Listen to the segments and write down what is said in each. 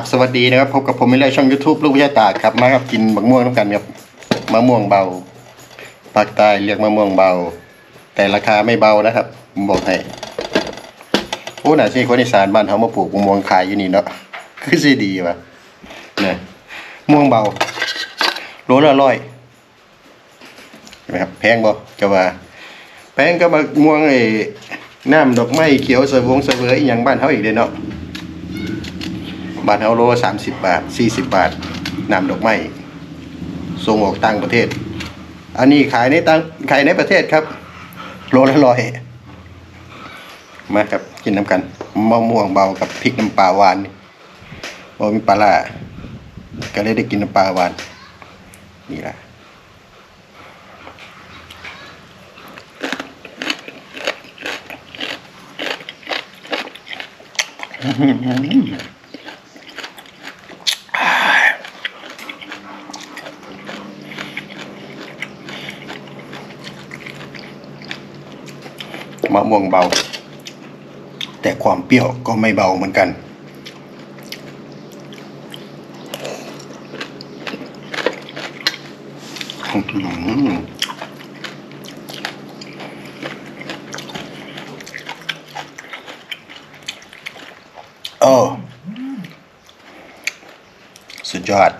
บสวัสดีนะครับพบกับผมในช่อง YouTube ลูกวิทยาตาครับมาครับกินมะม่วงน้ำกันครับมะม่วงเบาภาคใต้เรียกมะม่วงเบา แต่ราคาไม่เบานะครับผมบอกให้โอ้หน่าสิคนอีสานบ้านเขามาปลูกมะม่วงขายอยู่นี่เนาะคือสิดีว่ะเนี่ยม่วงเบาโลละร้อยเห็นไหมครับแพงบ่จะว่าแพงก็มะม่วงไอ้น้ำดอกไม้เขียวสวงเสวยอย่างบ้านเขาอีกเด้เนาะ บาทเฮาโลสามสิบบาทสี่สิบบาทนำดอกไม้ส่งออกต่างประเทศ อันนี้ขายในต่างขายในประเทศครับ โลละร้อยมาครับกินน้ำกันมะม่วงเบากับพริกน้ำปลาหวานนี่บ่มีปลาล่าก็เลยได้กินน้ำปลาหวานนี่แหละม มะม่วงเบา แต่ความเปรี้ยวก็ไม่เบาเหมือนกันอ๋ออโอ้ สุดยอด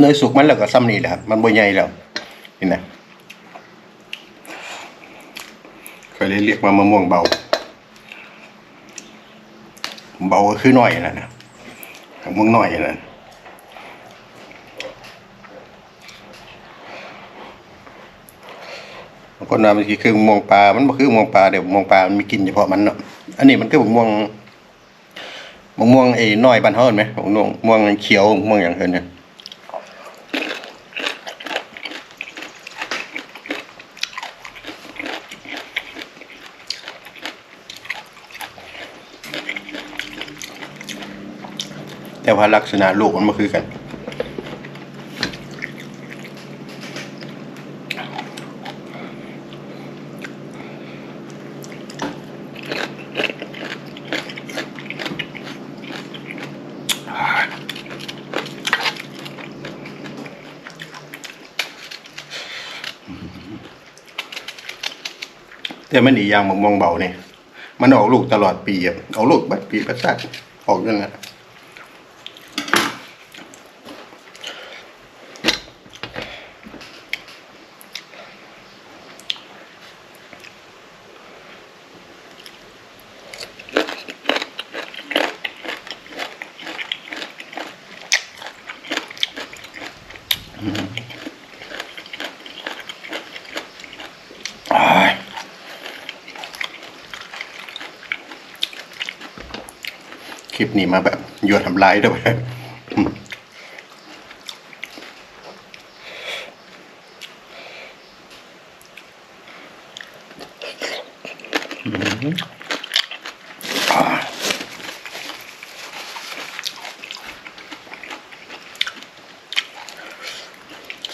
เนยสุกมันแล้วก็ซ้ำนี่แหละครับ มันบ่ใหญ่แล้วนี่นะเลยเรียกว่ามะม่วงเบา เบาก็คือหน่อยนะนะมะม่วงหน่อยนะบางคนว่ามันคือมะม่วงปลา มันบ่คือมะม่วงปลาเดี๋ยวมะม่วงปลามันมีกลิ่นเฉพาะมันเนาะ อันนี้มันคือมะม่วงมะม่วงไอ้น้อยบ้านเฮาเห็นไหมมะม่วงม่วงเขียวมะม่วงอย่างเพิ่นเนี่ย แต่ว่าลักษณะลูกมันมาคือกัน แต่มันอีกอย่างมะม่วงเบาเนี่ยมันออกลูกตลอดปีอะออกลูกบัดปีบัดซักออกอยังไง คลิปนี้มาแบบยัวทำลายด้วย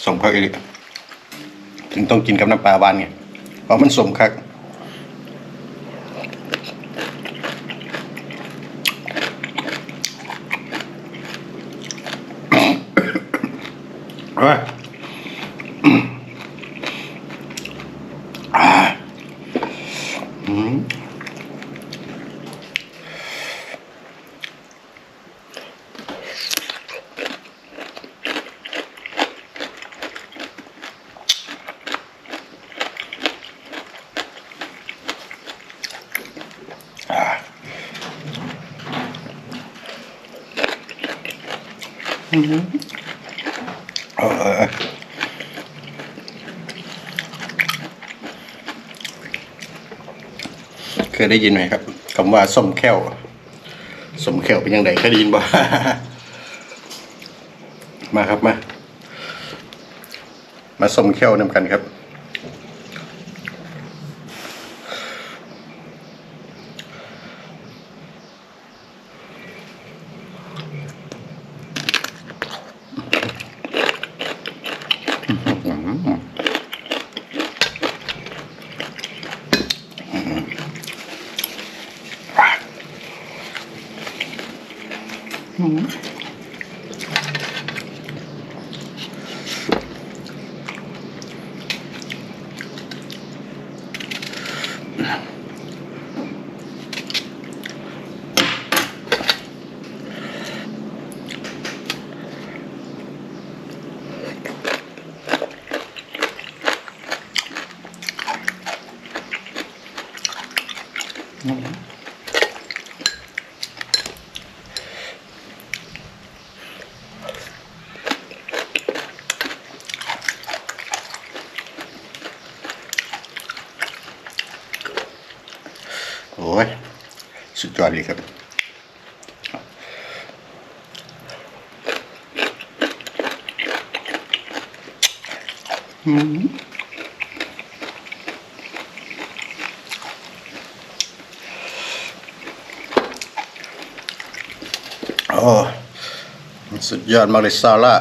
สมคักอีกถึงต้องกินกับน้ำปลาหวานไงเพราะมันสมคักเอาไว้อ่าอืมอ่าอืม เคยได้ยินไหมครับคำว่าส้มแข้วส้มแข้วเป็นยังไงเคยได้ยินบ่มาครับมา มาส้มแข้วนำกันครับ โอ้ย สุดยอดเลยครับโอ้สุดยอดมากเลยซาร่า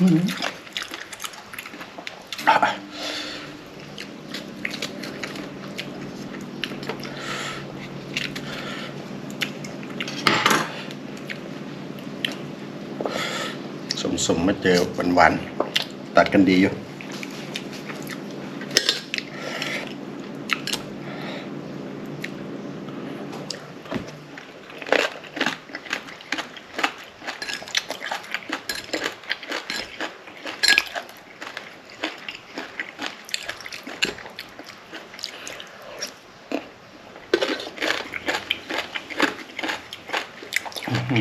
สมสมๆมาเจอหวานๆตัดกันดีอยู่ สอ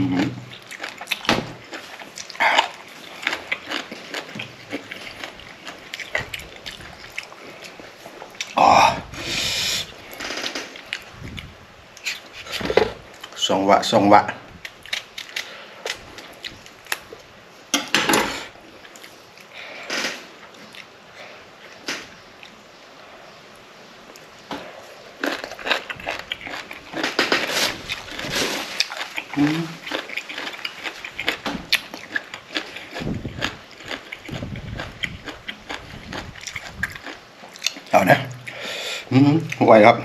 งว เอานะอไหวครับ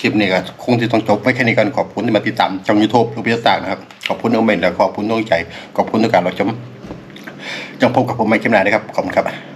คลิปนี้ก็คงที่ต้องจบไว้แค่นี้กันขอบคุณที่มาติดตามช่องยูทูบลูกพิศตากนะครับ ขอบคุณน้องเมนและขอบคุณน้องใจ ขอบคุณทุกการรับชมจังพบกับผมใหม่คลิปหน้านะครับ ขอบคุณครับ